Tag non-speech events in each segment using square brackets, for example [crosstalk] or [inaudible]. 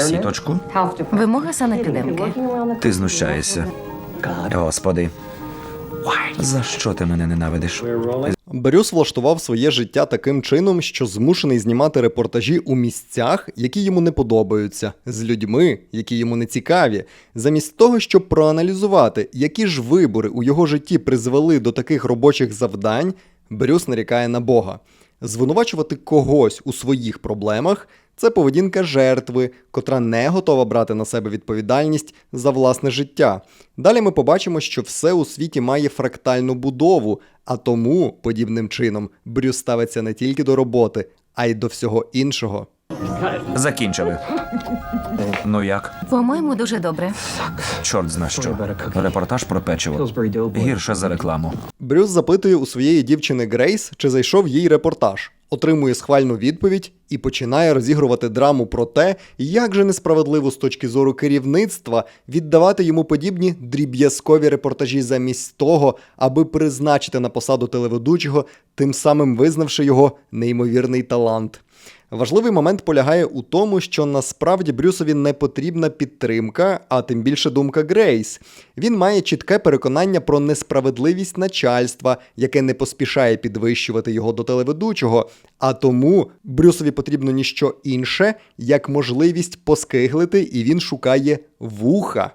Сіточку? Вимога санепідемки. Ти знущаєшся. Господи. За що ти мене ненавидиш? Брюс влаштував своє життя таким чином, що змушений знімати репортажі у місцях, які йому не подобаються, з людьми, які йому не цікаві, замість того, щоб проаналізувати, які ж вибори у його житті призвели до таких робочих завдань, Брюс нарікає на Бога. Звинувачувати когось у своїх проблемах це поведінка жертви, котра не готова брати на себе відповідальність за власне життя. Далі ми побачимо, що все у світі має фрактальну будову, а тому, подібним чином, Брюс ставиться не тільки до роботи, а й до всього іншого. Закінчили. Ну як? По-моєму, дуже добре. Чорт зна що. Репортаж про печиво. Гірше за рекламу. Брюс запитує у своєї дівчини Грейс, чи зайшов їй репортаж, отримує схвальну відповідь і починає розігрувати драму про те, як же несправедливо з точки зору керівництва віддавати йому подібні дріб'язкові репортажі замість того, аби призначити на посаду телеведучого, тим самим визнавши його неймовірний талант. Важливий момент полягає у тому, що насправді Брюсові не потрібна підтримка, а тим більше думка Грейс. Він має чітке переконання про несправедливість начальства, яке не поспішає підвищувати його до телеведучого. А тому Брюсові потрібно ніщо інше, як можливість поскиглити, і він шукає вуха.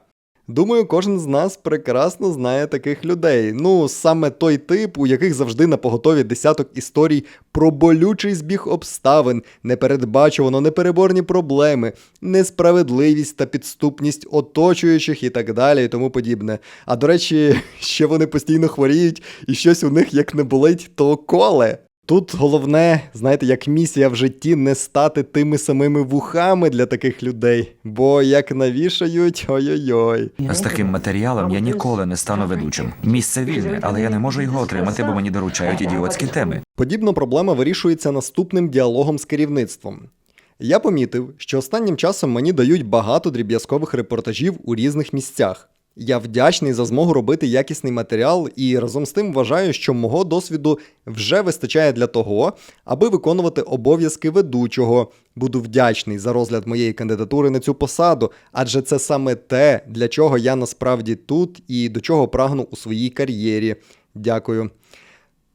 Думаю, кожен з нас прекрасно знає таких людей. Ну, саме той тип, у яких завжди на поготові десяток історій про болючий збіг обставин, непередбачувано непереборні проблеми, несправедливість та підступність оточуючих і так далі, і тому подібне. А до речі, [laughs] ще вони постійно хворіють, і щось у них як не болить, то коле. Тут головне, знаєте, як місія в житті не стати тими самими вухами для таких людей, бо як навішають, ой-ой-ой. З таким матеріалом я ніколи не стану ведучим. Місце вільне, але я не можу його отримати, бо мені доручають ідіотські теми. Подібна проблема вирішується наступним діалогом з керівництвом. Я помітив, що останнім часом мені дають багато дріб'язкових репортажів у різних місцях. Я вдячний за змогу робити якісний матеріал і разом з тим вважаю, що мого досвіду вже вистачає для того, аби виконувати обов'язки ведучого. Буду вдячний за розгляд моєї кандидатури на цю посаду, адже це саме те, для чого я насправді тут і до чого прагну у своїй кар'єрі. Дякую.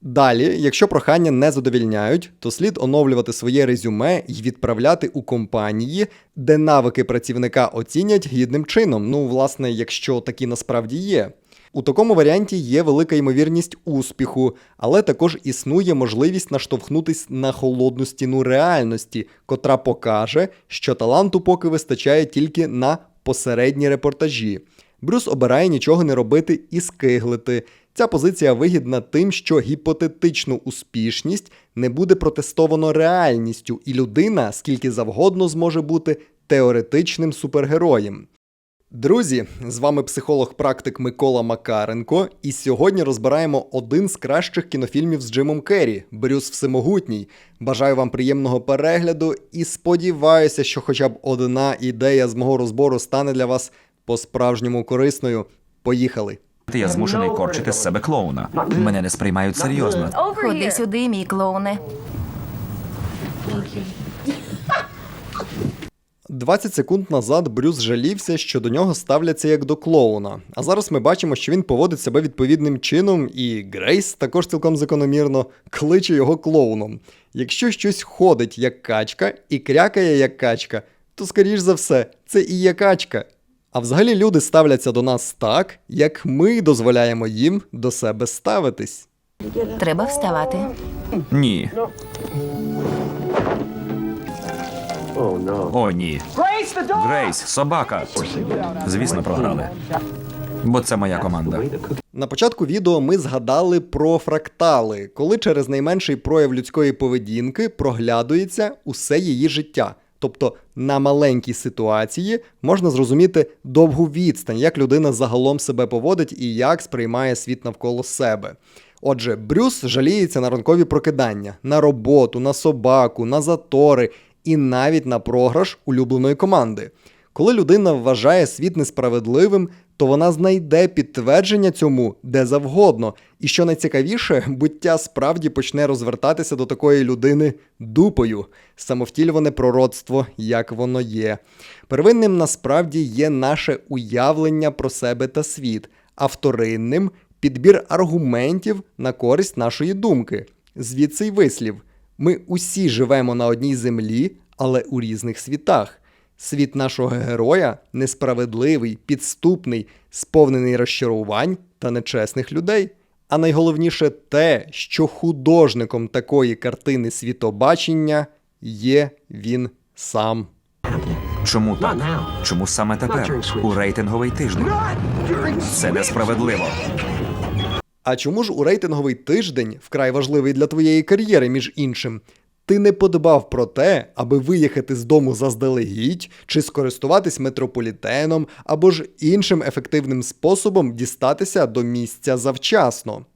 Далі, якщо прохання не задовільняють, то слід оновлювати своє резюме і відправляти у компанії, де навики працівника оцінять гідним чином. Ну, власне, якщо такі насправді є. У такому варіанті є велика ймовірність успіху, але також існує можливість наштовхнутись на холодну стіну реальності, котра покаже, що таланту поки вистачає тільки на посередні репортажі. Брюс обирає нічого не робити і скиглити. Ця позиція вигідна тим, що гіпотетичну успішність не буде протестовано реальністю, і людина скільки завгодно зможе бути теоретичним супергероєм. Друзі, з вами психолог-практик Микола Макаренко, і сьогодні розбираємо один з кращих кінофільмів з Джимом Керрі Брюс Всемогутній. Бажаю вам приємного перегляду і сподіваюся, що хоча б одна ідея з мого розбору стане для вас по-справжньому корисною. Поїхали! Я змушений корчити з себе клоуна. Мене не сприймають серйозно. Ходи сюди, мій клоуне. 20 секунд назад Брюс жалівся, що до нього ставляться як до клоуна. А зараз ми бачимо, що він поводить себе відповідним чином, і Грейс також цілком закономірно кличе його клоуном. Якщо щось ходить як качка і крякає як качка, то скоріш за все, це і є качка. А взагалі люди ставляться до нас так, як ми дозволяємо їм до себе ставитись. Треба вставати. Ні. О, ні. Грейс, собака. Звісно, програли. Бо це моя команда. На початку відео ми згадали про фрактали, коли через найменший прояв людської поведінки проглядується усе її життя. Тобто на маленькій ситуації можна зрозуміти довгу відстань, як людина загалом себе поводить і як сприймає світ навколо себе. Отже, Брюс жаліється на ранкові прокидання, на роботу, на собаку, на затори і навіть на програш улюбленої команди. Коли людина вважає світ несправедливим, то вона знайде підтвердження цьому де завгодно. І що найцікавіше, буття справді почне розвертатися до такої людини дупою. Самовтілюване пророцтво, як воно є. Первинним насправді є наше уявлення про себе та світ, а вторинним підбір аргументів на користь нашої думки. Звідси й вислів. Ми усі живемо на одній землі, але у різних світах. Світ нашого героя несправедливий, підступний, сповнений розчарувань та нечесних людей. А найголовніше те, що художником такої картини світобачення є він сам. Чому так? Чому саме тепер? У рейтинговий тиждень. Це несправедливо. А чому ж у рейтинговий тиждень, вкрай важливий для твоєї кар'єри, між іншим, ти не подбав про те, аби виїхати з дому заздалегідь, чи скористуватись метрополітеном, або ж іншим ефективним способом дістатися до місця завчасно?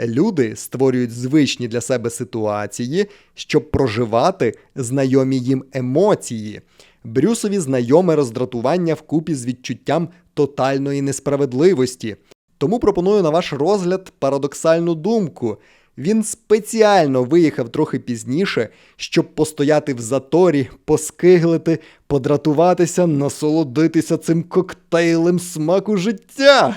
Люди створюють звичні для себе ситуації, щоб проживати знайомі їм емоції. Брюсові знайоме роздратування вкупі з відчуттям тотальної несправедливості. Тому пропоную на ваш розгляд парадоксальну думку. Він спеціально виїхав трохи пізніше, щоб постояти в заторі, поскиглити, подратуватися, насолодитися цим коктейлем смаку життя.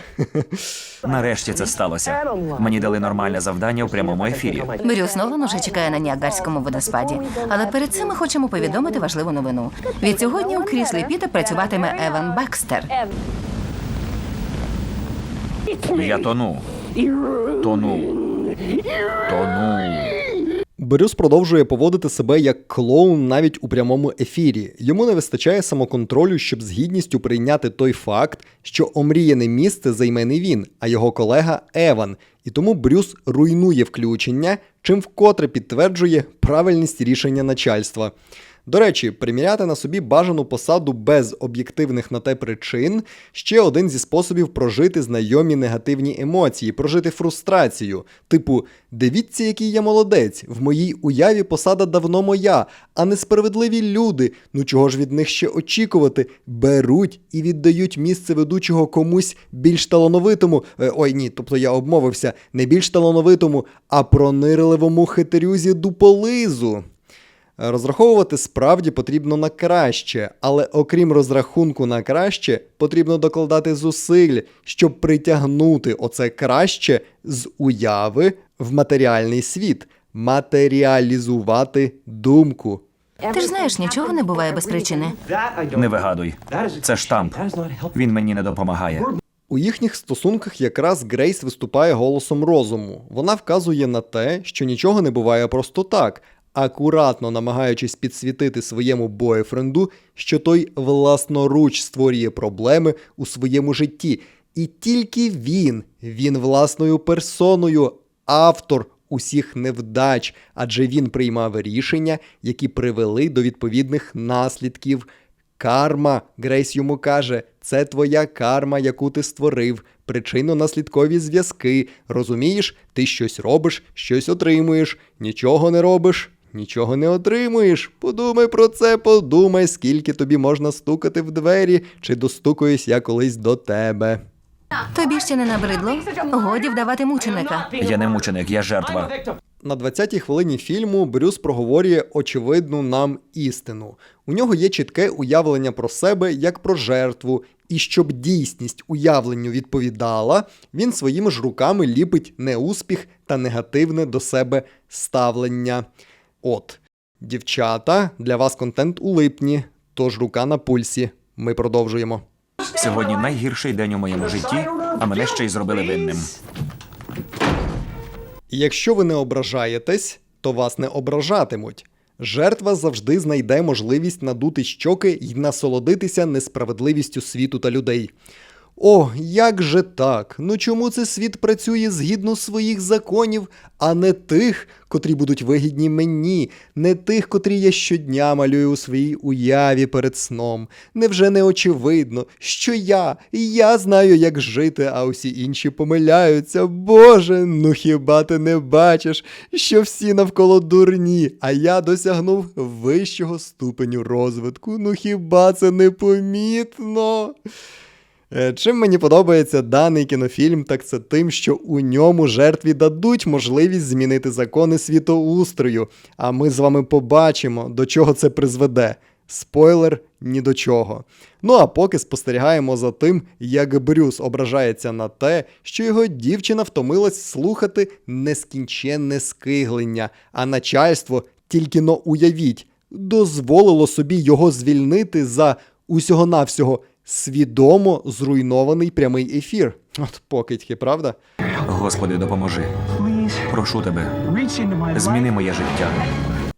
[laughs] Нарешті це сталося. Мені дали нормальне завдання в прямому ефірі. Брюс Нолан уже чекає на Ніагарському водоспаді. Але перед цим ми хочемо повідомити важливу новину. Від сьогодні у кріслі Піта працюватиме Еван Бекстер. Я тону. Тону. Тону. Брюс продовжує поводити себе як клоун навіть у прямому ефірі. Йому не вистачає самоконтролю, щоб з гідністю прийняти той факт, що омріяне місце займе не він, а його колега Еван. І тому Брюс руйнує включення, чим вкотре підтверджує правильність рішення начальства. До речі, приміряти на собі бажану посаду без об'єктивних на те причин ще один зі способів прожити знайомі негативні емоції, прожити фрустрацію. Типу, дивіться, який я молодець, в моїй уяві посада давно моя, а несправедливі люди. Ну чого ж від них ще очікувати? Беруть і віддають місце ведучого комусь більш талановитому. Е, ой, ні, тобто я обмовився, не більш талановитому, а пронирливому хитрюзі дуполизу. Розраховувати справді потрібно на краще, але окрім розрахунку на краще, потрібно докладати зусиль, щоб притягнути оце краще з уяви в матеріальний світ, матеріалізувати думку. Ти ж знаєш, нічого не буває без причини. Не вигадуй. Це штамп. Він мені не допомагає. У їхніх стосунках якраз Грейс виступає голосом розуму. Вона вказує на те, що нічого не буває просто так, акуратно намагаючись підсвітити своєму бойфренду, що той власноруч створює проблеми у своєму житті. І тільки він, він власною персоною, автор усіх невдач, адже він приймав рішення, які привели до відповідних наслідків. Карма, Грейс йому каже, це твоя карма, яку ти створив, причинно-наслідкові зв'язки. Розумієш, ти щось робиш, щось отримуєш, нічого не робиш, нічого не отримуєш. Подумай про це, подумай, скільки тобі можна стукати в двері, чи достукаюсь я колись до тебе. Тобі ще не набридло? Годі вдавати мученика. Я не мученик, я жертва. На 20-й хвилині фільму Брюс проговорює очевидну нам істину. У нього є чітке уявлення про себе як про жертву, і щоб дійсність уявленню відповідала, він своїми ж руками ліпить неуспіх та негативне до себе ставлення. От, дівчата, для вас контент у липні, тож рука на пульсі. Ми продовжуємо. Сьогодні найгірший день у моєму житті, а мене ще й зробили винним. І якщо ви не ображаєтесь, то вас не ображатимуть. Жертва завжди знайде можливість надути щоки й насолодитися несправедливістю світу та людей. О, як же так? Ну чому це світ працює згідно своїх законів, а не тих, котрі будуть вигідні мені, не тих, котрі я щодня малюю у своїй уяві перед сном? Невже не очевидно, що я, я знаю, як жити, а усі інші помиляються? Боже, ну хіба ти не бачиш, що всі навколо дурні, а я досягнув вищого ступеню розвитку? Ну хіба це не помітно? Е, Чим мені подобається даний кінофільм, так це тим, що у ньому жертві дадуть можливість змінити закони світоустрою. А ми з вами побачимо, до чого це призведе. Спойлер ні до чого. Ну а поки спостерігаємо за тим, як Брюс ображається на те, що його дівчина втомилась слухати нескінченне скиглення, а начальство, тільки но уявіть, дозволило собі його звільнити за усього-навсього свідомо зруйнований прямий ефір. От покидьки, правда? Господи, допоможи. Прошу тебе, зміни моє життя.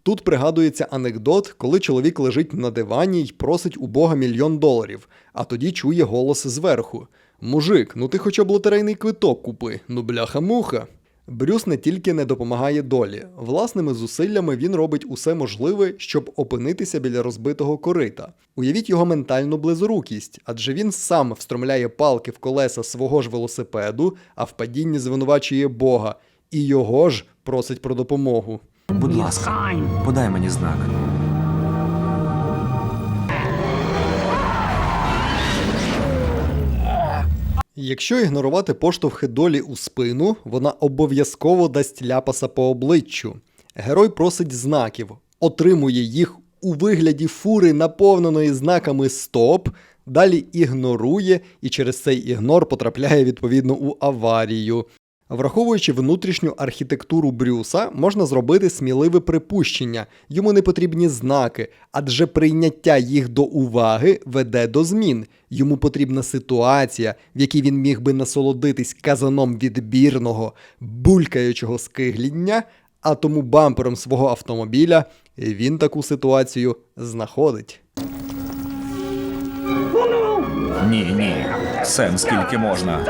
Тут пригадується анекдот, коли чоловік лежить на дивані й просить у Бога мільйон доларів, а тоді чує голос зверху: Мужик, ну ти хоча б лотерейний квиток купи, ну бляха-муха. Брюс не тільки не допомагає долі, власними зусиллями він робить усе можливе, щоб опинитися біля розбитого корита. Уявіть його ментальну близорукість, адже він сам встромляє палки в колеса свого ж велосипеду, а в падінні звинувачує Бога, і його ж просить про допомогу. Будь ласка, подай мені знак. Якщо ігнорувати поштовхи долі у спину, вона обов'язково дасть ляпаса по обличчю. Герой просить знаків, отримує їх у вигляді фури, наповненої знаками Стоп, далі ігнорує і через цей ігнор потрапляє відповідно у аварію. Враховуючи внутрішню архітектуру Брюса, можна зробити сміливе припущення. Йому не потрібні знаки, адже прийняття їх до уваги веде до змін. Йому потрібна ситуація, в якій він міг би насолодитись казаном відбірного, булькаючого скигління, а тому бампером свого автомобіля він таку ситуацію знаходить. Ні, ні. Сем, скільки можна.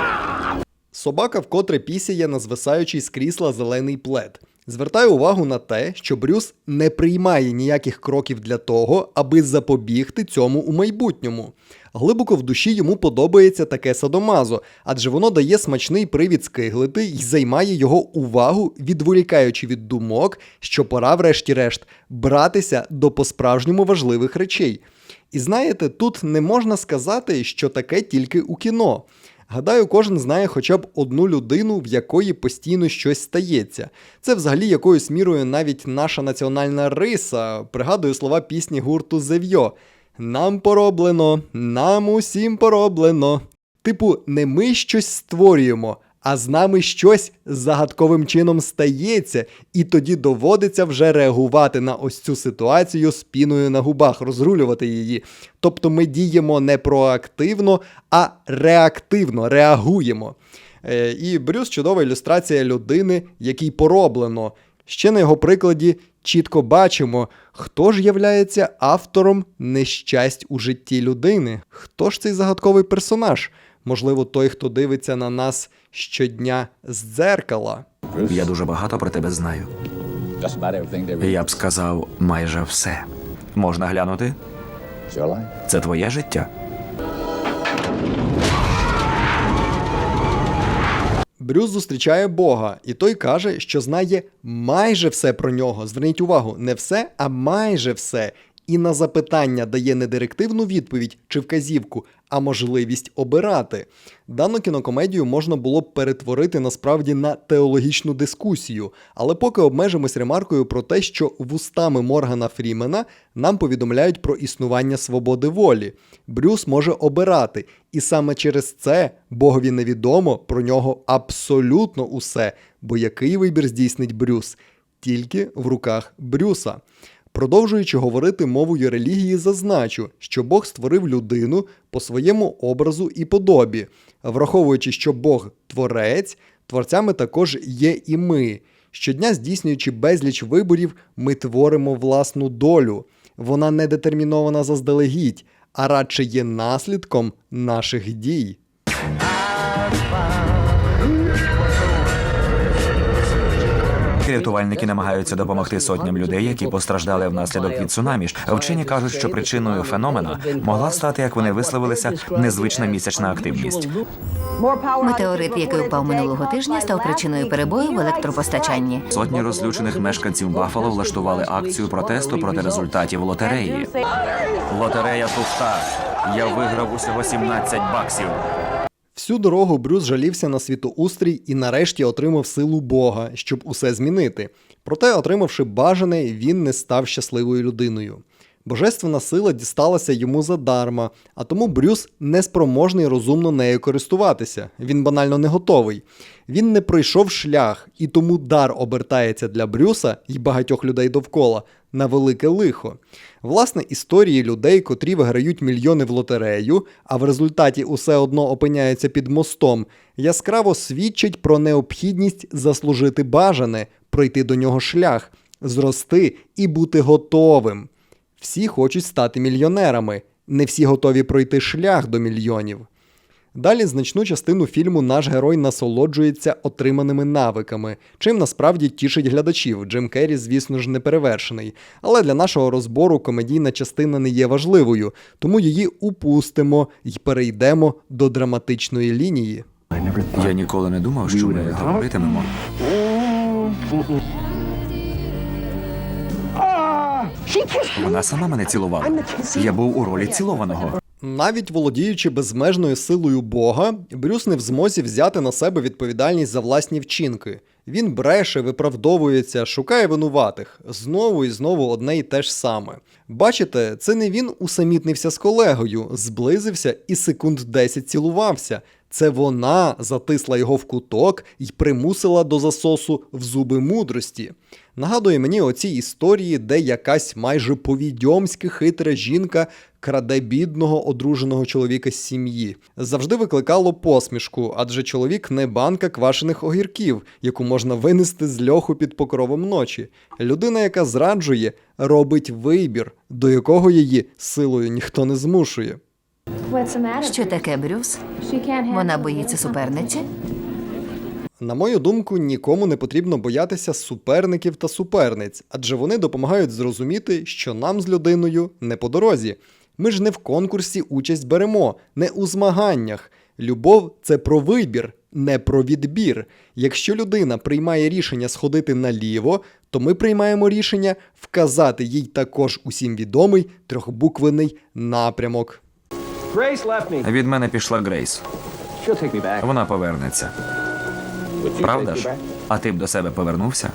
Собака вкотре пісяє на звисаючий з крісла зелений плед. Звертаю увагу на те, що Брюс не приймає ніяких кроків для того, аби запобігти цьому у майбутньому. Глибоко в душі йому подобається таке садомазо, адже воно дає смачний привід скиглити і займає його увагу, відволікаючи від думок, що пора, врешті-решт, братися до по-справжньому важливих речей. І знаєте, тут не можна сказати, що таке тільки у кіно. Гадаю, кожен знає хоча б одну людину, в якої постійно щось стається. Це взагалі якоюсь мірою навіть наша національна риса. Пригадую слова пісні гурту Зев'йо. Нам пороблено, нам усім пороблено. Типу, не ми щось створюємо, а з нами щось загадковим чином стається, і тоді доводиться вже реагувати на ось цю ситуацію з піною на губах, розрулювати її. Тобто ми діємо не проактивно, а реактивно реагуємо. Е, і Брюс чудова ілюстрація людини, якій пороблено. Ще на його прикладі чітко бачимо, хто ж являється автором нещасть у житті людини. Хто ж цей загадковий персонаж? Можливо, той, хто дивиться на нас щодня з дзеркала. Я дуже багато про тебе знаю. Я б сказав, майже все. Можна глянути? Це твоє життя. Брюс зустрічає Бога, і той каже, що знає майже все про нього. Зверніть увагу, не все, а майже все. І на запитання дає не директивну відповідь чи вказівку, а можливість обирати. Дану кінокомедію можна було б перетворити насправді на теологічну дискусію, але поки обмежимось ремаркою про те, що вустами Моргана Фрімена нам повідомляють про існування свободи волі. Брюс може обирати, і саме через це Богові невідомо про нього абсолютно усе, бо який вибір здійснить Брюс? Тільки в руках Брюса. Продовжуючи говорити мовою релігії, зазначу, що Бог створив людину по своєму образу і подобі. Враховуючи, що Бог творець, творцями також є і ми. Щодня, здійснюючи безліч виборів, ми творимо власну долю. Вона не детермінована заздалегідь, а радше є наслідком наших дій. Рятувальники намагаються допомогти сотням людей, які постраждали внаслідок від цунамі. Вчені кажуть, що причиною феномена могла стати, як вони висловилися, незвична місячна активність. Метеорит, який упав минулого тижня, став причиною перебою в електропостачанні. Сотні розлючених мешканців Баффало влаштували акцію протесту проти результатів лотереї. Лотерея пуста. Я виграв усього 17 баксів. Всю дорогу Брюс жалівся на світоустрій і нарешті отримав силу Бога, щоб усе змінити. Проте, отримавши бажане, він не став щасливою людиною. Божественна сила дісталася йому задарма, а тому Брюс неспроможний розумно нею користуватися. Він банально не готовий. Він не пройшов шлях, і тому дар обертається для Брюса і багатьох людей довкола на велике лихо. Власне, історії людей, котрі виграють мільйони в лотерею, а в результаті усе одно опиняються під мостом, яскраво свідчать про необхідність заслужити бажане, пройти до нього шлях, зрости і бути готовим. Всі хочуть стати мільйонерами, не всі готові пройти шлях до мільйонів. Далі значну частину фільму наш герой насолоджується отриманими навиками, чим насправді тішить глядачів. Джим Керрі, звісно ж, не перевершений. Але для нашого розбору комедійна частина не є важливою, тому її упустимо і перейдемо до драматичної лінії. Я ніколи не думав, що ми говоритимемо. Вона сама мене цілувала. Я був у ролі цілованого. Навіть володіючи безмежною силою Бога, Брюс не в змозі взяти на себе відповідальність за власні вчинки. Він бреше, виправдовується, шукає винуватих. Знову і знову одне й те ж саме. Бачите, це не він усамітнився з колегою, зблизився і секунд 10 цілувався. Це вона затисла його в куток і примусила до засосу в зуби мудрості. Нагадує мені оці історії, де якась майже повідьомськи хитра жінка краде бідного одруженого чоловіка з сім'ї. Завжди викликало посмішку, адже чоловік не банка квашених огірків, яку можна винести з льоху під покровом ночі. Людина, яка зраджує, робить вибір, до якого її силою ніхто не змушує. Що таке Брюс? Вона боїться суперниці? На мою думку, нікому не потрібно боятися суперників та суперниць, адже вони допомагають зрозуміти, що нам з людиною не по дорозі. Ми ж не в конкурсі участь беремо, не у змаганнях. Любов це про вибір, не про відбір. Якщо людина приймає рішення сходити наліво, то ми приймаємо рішення вказати їй також усім відомий трьохбуквений напрямок. Від мене пішла Грейс. She'll take. Вона повернеться. Правда ж? А ти б до себе повернувся?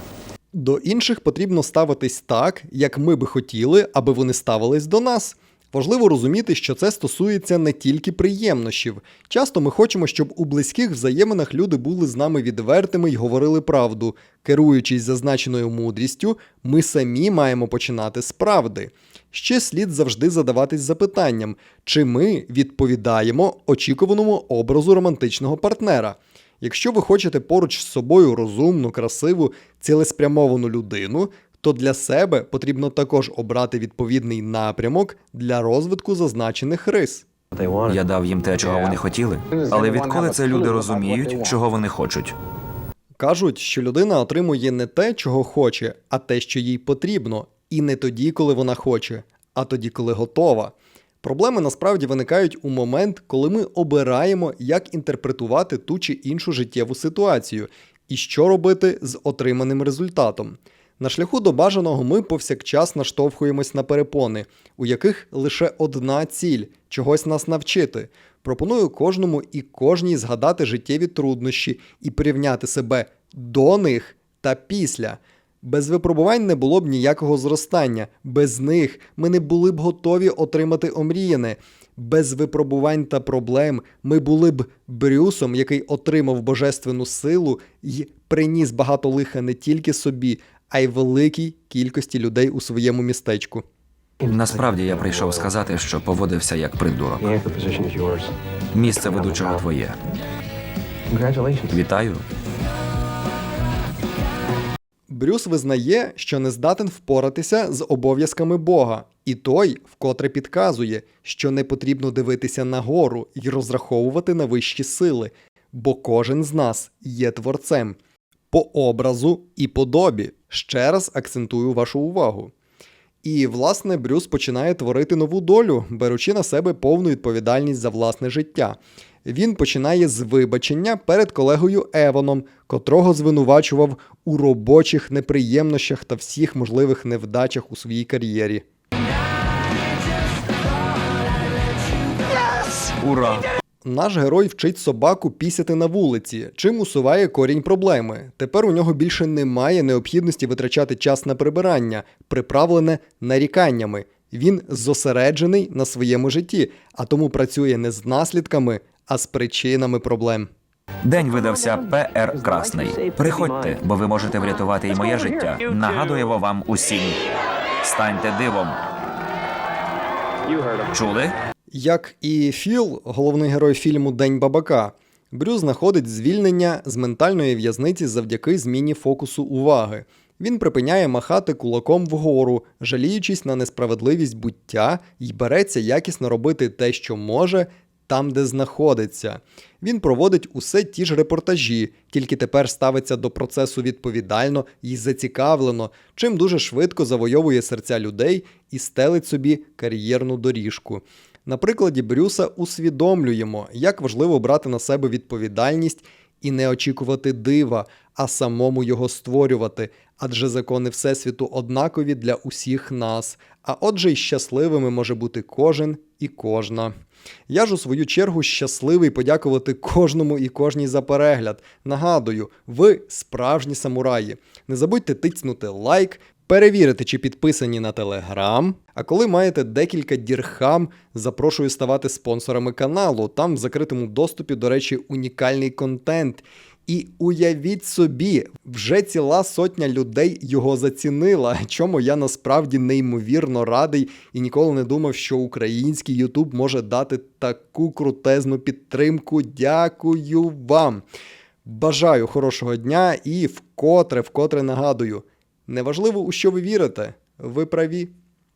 До інших потрібно ставитись так, як ми би хотіли, аби вони ставились до нас. Важливо розуміти, що це стосується не тільки приємнощів. Часто ми хочемо, щоб у близьких взаєминах люди були з нами відвертими й говорили правду. Керуючись зазначеною мудрістю, ми самі маємо починати з правди. Ще слід завжди задаватись запитанням, чи ми відповідаємо очікуваному образу романтичного партнера. Якщо ви хочете поруч з собою розумну, красиву, цілеспрямовану людину, то для себе потрібно також обрати відповідний напрямок для розвитку зазначених рис. Я дав їм те, чого вони хотіли. Але відколи це люди розуміють, чого вони хочуть? Кажуть, що людина отримує не те, чого хоче, а те, що їй потрібно, і не тоді, коли вона хоче, а тоді, коли готова. Проблеми насправді виникають у момент, коли ми обираємо, як інтерпретувати ту чи іншу життєву ситуацію і що робити з отриманим результатом. На шляху до бажаного ми повсякчас наштовхуємось на перепони, у яких лише одна ціль чогось нас навчити. Пропоную кожному і кожній згадати життєві труднощі і порівняти себе до них та після. Без випробувань не було б ніякого зростання, без них ми не були б готові отримати омріяне. Без випробувань та проблем ми були б Брюсом, який отримав божественну силу і приніс багато лиха не тільки собі, а й великій кількості людей у своєму містечку. Насправді я прийшов сказати, що поводився як придурок. Місце ведучого твоє. Вітаю. Брюс визнає, що не здатен впоратися з обов'язками Бога, і той вкотре підказує, що не потрібно дивитися нагору і розраховувати на вищі сили, бо кожен з нас є творцем по образу і подобі. Ще раз акцентую вашу увагу. І, власне, Брюс починає творити нову долю, беручи на себе повну відповідальність за власне життя. Він починає з вибачення перед колегою Еваном, котрого звинувачував у робочих неприємностях та всіх можливих невдачах у своїй кар'єрі. Ура! Наш герой вчить собаку пісяти на вулиці, чим усуває корінь проблеми. Тепер у нього більше немає необхідності витрачати час на прибирання, приправлене наріканнями. Він зосереджений на своєму житті, а тому працює не з наслідками, а з причинами проблем. День видався ПР Красний. Приходьте, бо ви можете врятувати і моє життя. Нагадуємо вам усім. Станьте дивом. Чули? Як і Філ, головний герой фільму День бабака, Брюс знаходить звільнення з ментальної в'язниці завдяки зміні фокусу уваги. Він припиняє махати кулаком вгору, жаліючись на несправедливість буття, і береться якісно робити те, що може, там, де знаходиться. Він проводить усе ті ж репортажі, тільки тепер ставиться до процесу відповідально і зацікавлено, чим дуже швидко завойовує серця людей і стелить собі кар'єрну доріжку. На прикладі Брюса усвідомлюємо, як важливо брати на себе відповідальність і не очікувати дива, а самому його створювати, адже закони Всесвіту однакові для усіх нас, а отже й щасливими може бути кожен і кожна. Я ж у свою чергу щасливий подякувати кожному і кожній за перегляд. Нагадую, ви справжні самураї. Не забудьте тицнути лайк, перевірити, чи підписані на Телеграм. А коли маєте декілька дірхам, запрошую ставати спонсорами каналу. Там в закритому доступі, до речі, унікальний контент. І уявіть собі, вже ціла сотня людей його зацінила, [laughs] чому я насправді неймовірно радий і ніколи не думав, що український Ютуб може дати таку крутезну підтримку. Дякую вам. Бажаю хорошого дня і вкотре, вкотре нагадую: неважливо, у що ви вірите, ви праві.